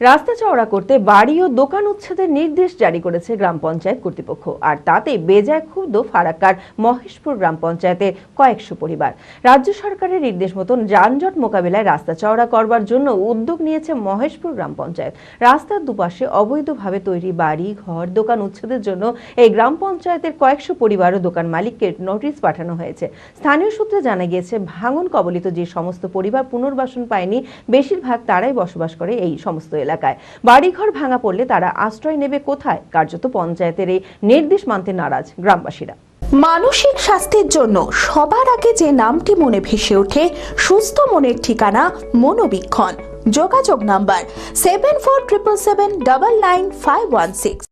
রাস্তা চওড়া করতে বাড়ি ও দোকান উচ্ছেদের নির্দেশ জারি করেছে গ্রাম পঞ্চায়েত কর্তৃপক্ষ। আর তাতে বেজায় ক্ষুব্ধ ফারাক্কার মহেশপুর গ্রাম পঞ্চায়েতের কয়েকশো পরিবার। রাজ্য সরকারের নির্দেশ মতন যানজট মোকাবেলায় রাস্তা চওড়া করবার জন্য উদ্যোগ নিয়েছে মহেশপুর গ্রাম পঞ্চায়েত। রাস্তার দুপাশে অবৈধভাবে তৈরি বাড়ি, ঘর, দোকান উচ্ছেদের জন্য এই গ্রাম পঞ্চায়েতের কয়েকশো পরিবার ও দোকান মালিককে নোটিশ পাঠানো হয়েছে। স্থানীয় সূত্রে জানা গিয়েছে, ভাঙন কবলিত যে সমস্ত পরিবার পুনর্বাসন পায়নি, বেশিরভাগ তারাই বসবাস করে এই সমস্ত এলাকায়। বাড়িঘর ভাঙা পড়লে তারা আশ্রয় নেবে কোথায়? কার্যত পঞ্চায়েতের এই নির্দেশ মানতে নারাজ গ্রামবাসীরা। মানসিক স্বাস্থ্যের জন্য সবার আগে যে নামটি মনে ভেসে ওঠে, সুস্থ মনের ঠিকানা মনোবীক্ষণ। যোগাযোগ number seven four triple seven double nine five one six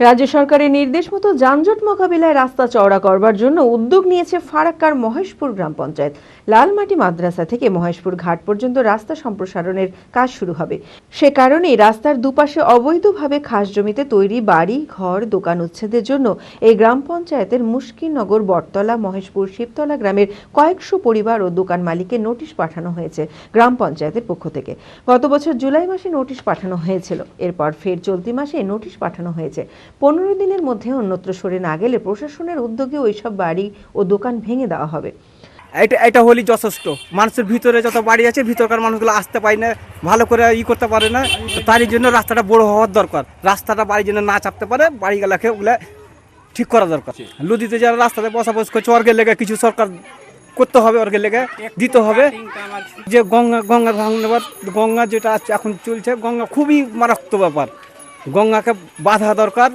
রাজ্য সরকারের নির্দেশ মতো যানজট মোকাবিলায় রাস্তা চওড়া করবার জন্য উদ্যোগ নিয়েছে ফারাক্কার মহেশপুর গ্রাম পঞ্চায়েত। লালমাটি মাদ্রাসা থেকে মহেশপুর ঘাট পর্যন্ত রাস্তা সম্প্রসারণের কাজ শুরু হবে। সে কারণেই রাস্তার দুপাশে অবৈধভাবে খাস জমিতে তৈরি বাড়ি, ঘর, দোকান উচ্ছেদের জন্য এই গ্রাম পঞ্চায়েতের মুশকিনগর বটতলা, মহেশপুর, শিবতলা গ্রামের কয়েকশো পরিবার ও দোকান মালিকের নোটিশ পাঠানো হয়েছে গ্রাম পঞ্চায়েতের পক্ষ থেকে। গত বছর জুলাই মাসে নোটিশ পাঠানো হয়েছিল। এরপর ফের চলতি মাসে নোটিশ পাঠানো হয়েছে। পনেরো দিনের মধ্যে অন্যত্র সরে না গেলে প্রশাসনের উদ্যোগে ওইসব বাড়ি ও দোকান ভেঙে দেওয়া হবে। এটা এটা হলেই যথেষ্ট। মানুষের ভিতরে যত বাড়ি আছে, ভিতরকার মানুষগুলো আসতে পারে না, ভালো করে ই করতে পারে না। তো তারই জন্য রাস্তাটা বড় হওয়ার দরকার। রাস্তাটা বাড়ির জন্য না চাপতে পারে, বাড়িগুলাকে ওগুলা ঠিক করা দরকার। নদীতে যারা রাস্তাতে বসবাস করছে, অর্গের লেগে কিছু সরকার করতে হবে, অর্গের লেগে দিতে হবে। যে গঙ্গা গঙ্গা ভাঙবার গঙ্গা যেটা এখন চলছে, গঙ্গা খুবই মারাত্মক ব্যাপার। গঙ্গাকে বাধা দরকার।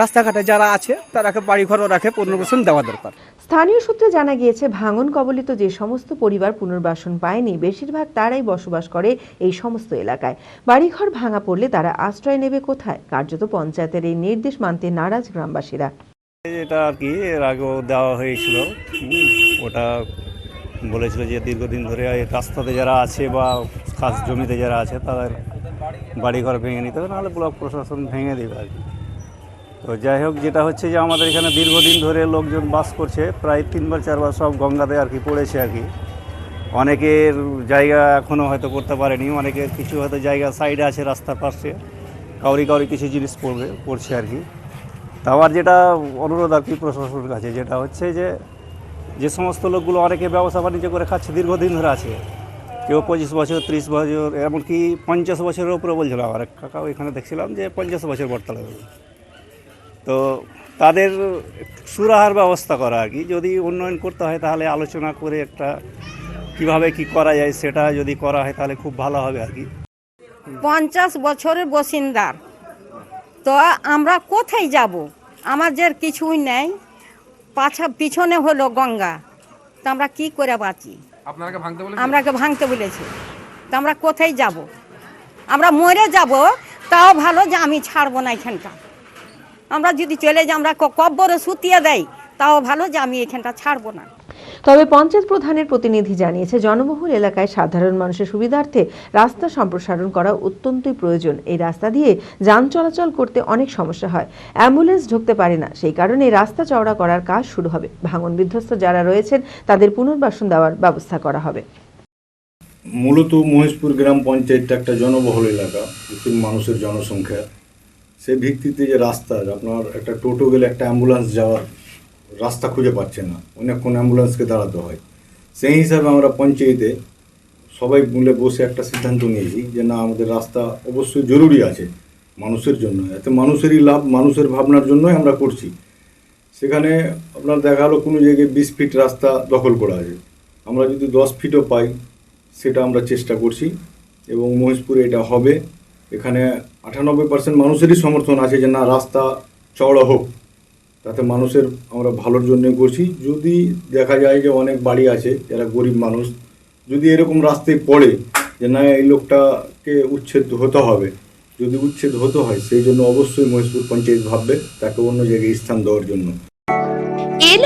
রাস্তাঘাটে যারা আছে তারাকে বাড়িঘর রাখে পুনর্বাসন দেওয়া দরকার। স্থানীয় সূত্রে জানা গিয়েছে ভাঙন কবলিত যে সমস্ত পরিবার পুনর্বাসন পায়নি বেশিরভাগ তারাই বসবাস করে এই সমস্ত এলাকায়। বাড়িঘর ভাঙা পড়লে তারা আশ্রয় নেবে কোথায়? কার্যত পঞ্চায়েতের এই নির্দেশ মানতে নারাজ গ্রামবাসীরা। এটা আর কি এর আগেও দেওয়া হয়েছিল ওটা বলেছিল যে দীর্ঘদিন ধরে রাস্তাতে যারা আছে বা খাস জমিতে যারা আছে তাদের বাড়িঘর ভেঙে নিতে হবে, নাহলে ব্লক প্রশাসন ভেঙে দেবে আর কি। তো যাই হোক, যেটা হচ্ছে যে আমাদের এখানে দীর্ঘদিন ধরে লোকজন বাস করছে, প্রায় তিনবার, চারবার সব গঙ্গাতে আর কি পড়েছে আর কি। অনেকের জায়গা এখনও হয়তো করতে পারেনি, অনেকের কিছু হয়তো জায়গা সাইডে আছে, রাস্তার পাশে। কাউরি কাউরি কিছু জিনিস পড়বে, পড়ছে আর কি। তা আবার যেটা অনুরোধ আর কি প্রশাসনের কাছে, যেটা হচ্ছে যে যে সমস্ত লোকগুলো অনেকে ব্যবসা বাণিজ্য করে খাচ্ছে, দীর্ঘদিন ধরে আছে কেউ পঁচিশ বছর, ত্রিশ বছর, এমনকি পঞ্চাশ বছরের উপরে বলছিল আমার। এক কাকাও এখানে দেখছিলাম যে পঞ্চাশ বছর বর্তমানে তো তাদের সুরাহার ব্যবস্থা করা আর কি। যদি উন্নয়ন করতে হয় তাহলে আলোচনা করে একটা কীভাবে কি করা যায় সেটা যদি করা হয় তাহলে খুব ভালো হবে আর কি। পঞ্চাশ বছরের বসিন্দার। তো আমরা কোথায় যাব? আমাদের কিছুই নেই। পাছা পিছনে হলো গঙ্গা। তো আমরা কি করে বাঁচি? আমরাকে ভাঙতে বলেছে। তো আমরা কোথায় যাব? আমরা মরে যাব, তাও ভালো যে আমি ছাড়বো না এখানটা। আমরা যদি চলে যাই, আমরা কব্বরে সুতিয়ে দেয় তাও ভালো যে আমি এখানটা ছাড়বো না। তবে পঞ্চায়েত প্রধানের প্রতিনিধি জানিয়েছে, জনবহুল এলাকায় সাধারণ মানুষের সুবিধার্থে রাস্তা সম্প্রসারণ করা অত্যন্তই প্রয়োজন। এই রাস্তা দিয়ে যান চলাচল করতে অনেক সমস্যা হয়। অ্যাম্বুলেন্স ঢুকতে পারে না। সেই কারণে রাস্তা চওড়া করার কাজ শুরু হবে। ভাঙন বিধ্বস্ত যারা রয়েছেন, তাদের পুনর্বাসন দেওয়ার ব্যবস্থা করা হবে। মূলত মহেশপুর গ্রাম পঞ্চায়েতটা একটা জনবহুল এলাকা। প্রচুর মানুষের জনসংখ্যা। সেই ভিত্তিতে যে রাস্তা, আপনার একটা টোটো গেলে একটা অ্যাম্বুলেন্স যাওয়ার রাস্তা খুঁজে পাচ্ছে না। অনেকক্ষণ অ্যাম্বুলেন্সকে দাঁড়াতে হয়। সেই হিসাবে আমরা পঞ্চায়েতে সবাই মিলে বসে একটা সিদ্ধান্ত নিয়েছি যে, না, আমাদের রাস্তা অবশ্যই জরুরি আছে মানুষের জন্য। এতে মানুষেরই লাভ, মানুষের ভাবনার জন্যই আমরা করছি। সেখানে আপনার দেখা গেলো কোনো জায়গায় বিশ ফিট রাস্তা দখল করা আছে। আমরা যদি দশ ফিটও পাই, সেটা আমরা চেষ্টা করছি এবং মহেশপুরে এটা হবে। এখানে আটানব্বই পার্সেন্ট মানুষেরই সমর্থন আছে যে, না, রাস্তা চওড়া হোক। তাতে মানুষের আমরা ভালোর জন্যে করছি। যদি দেখা যায় যে অনেক বাড়ি আছে, যারা গরিব মানুষ, যদি এরকম রাস্তায় পড়ে যে না, এই লোকটাকে উচ্ছেদ হতে হবে, যদি উচ্ছেদ হতে হয়, সেই জন্য অবশ্যই মহেশপুর পঞ্চায়েত ভাববে তাকে অন্য জায়গায় স্থান দেওয়ার জন্য।